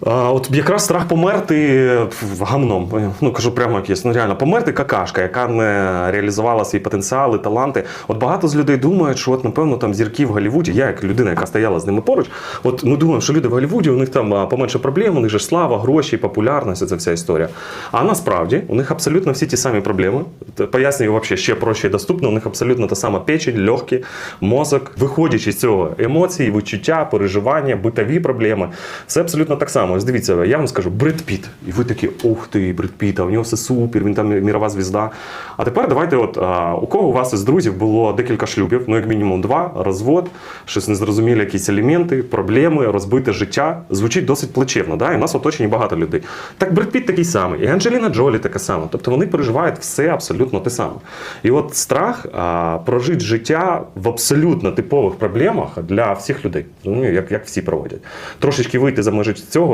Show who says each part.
Speaker 1: От якраз страх померти гамном. Ну кажу прямо як є. Ну реально, померти какашка, яка не реалізувала свій потенціал і таланти. От багато з людей думають, що от напевно там зірки в Голлівуді, я як людина, яка стояла з ними поруч. От ми думаємо, що люди в Голлівуді, у них там поменше проблем, у них же слава, гроші, популярність, це вся історія. А насправді у них абсолютно всі ті самі проблеми. Пояснюю вообще ще проще і доступно. У них абсолютно та сама печень, легкі, мозок. Виходячи з цього, емоції, відчуття, переживання, битові проблеми. Це абсолютно так само. Ось дивіться, я вам скажу, Бред Піт. І ви такі, ух ти, Бред Піт, а у нього все супер, він там мірова звізда. А тепер давайте, от а, у кого у вас із друзів було декілька шлюбів, ну як мінімум два, розвод, щось незрозумілі якісь елементи, проблеми, розбите життя. Звучить досить плачевно. Да? І у нас в оточенні багато людей. Так Бред Піт такий самий, і Анджеліна Джолі така сама. Тобто вони переживають все абсолютно те саме. І от страх а, прожити життя в абсолютно типових проблемах для всіх людей. Ну, як, як всі проводять. Трошечки вийти за межі цього